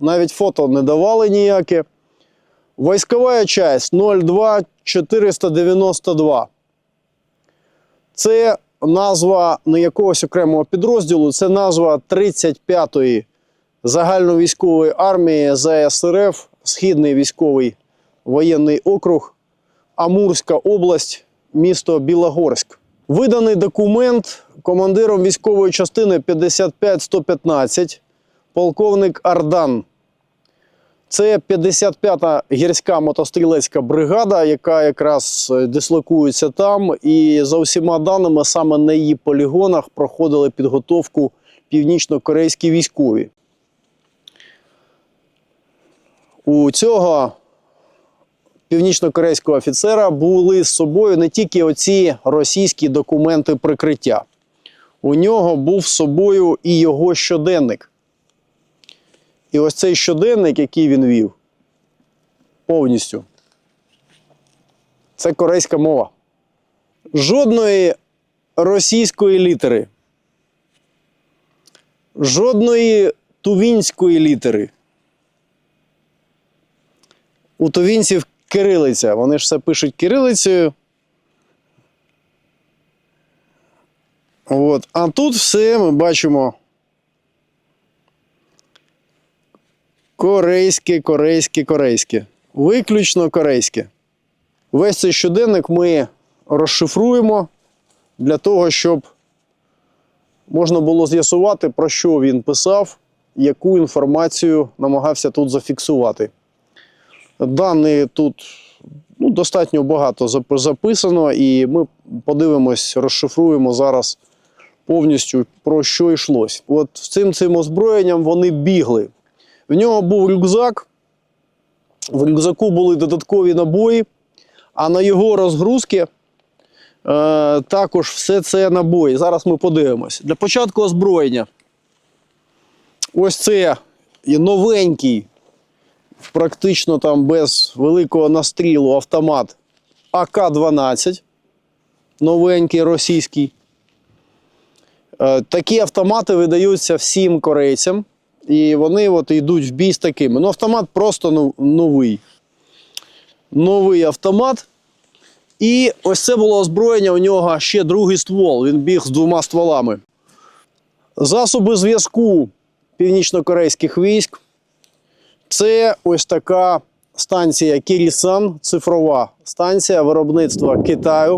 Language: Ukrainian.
навіть фото не давали ніяке. Військова часть 02492. Це назва не якогось окремого підрозділу, це назва 35-ї загальновійськової армії ЗСРФ, Східний військовий воєнний округ, Амурська область, місто Білогорськ. Виданий документ командиром військової частини 55115, полковник Ардан. Це 55-та гірська мотострілецька бригада, яка якраз е, дислокується там. І за усіма даними, саме на її полігонах проходили підготовку північно-корейські військові. У цього північно-корейського офіцера були з собою не тільки оці російські документи прикриття. У нього був з собою і його щоденник. І ось цей щоденник, який він вів, повністю. Це корейська мова. Жодної російської літери. Жодної тувінської літери. У тувінців кирилиця. Вони ж все пишуть кирилицею. От. А тут все ми бачимо корейське, корейське, корейське. Виключно корейське. Весь цей щоденник ми розшифруємо для того, щоб можна було з'ясувати, про що він писав, яку інформацію намагався тут зафіксувати. Дані тут ну, достатньо багато записано, і ми подивимось, розшифруємо зараз повністю про що йшлось. От цим цим озброєнням вони бігли. В нього був рюкзак, в рюкзаку були додаткові набої, а на його розгрузки е, також все це набої. Зараз ми подивимось. Для початку озброєння. Ось це і новенький, практично там без великого настрілу автомат АК-12. Новенький російський. Е, Такі автомати видаються всім корейцям, і вони от йдуть в бій з такими. Ну, автомат просто новий. Новий автомат. І ось це було озброєння. У нього ще другий ствол. Він біг з двома стволами. Засоби зв'язку північно-корейських військ. Це ось така станція Кірісан, цифрова станція виробництва Китаю.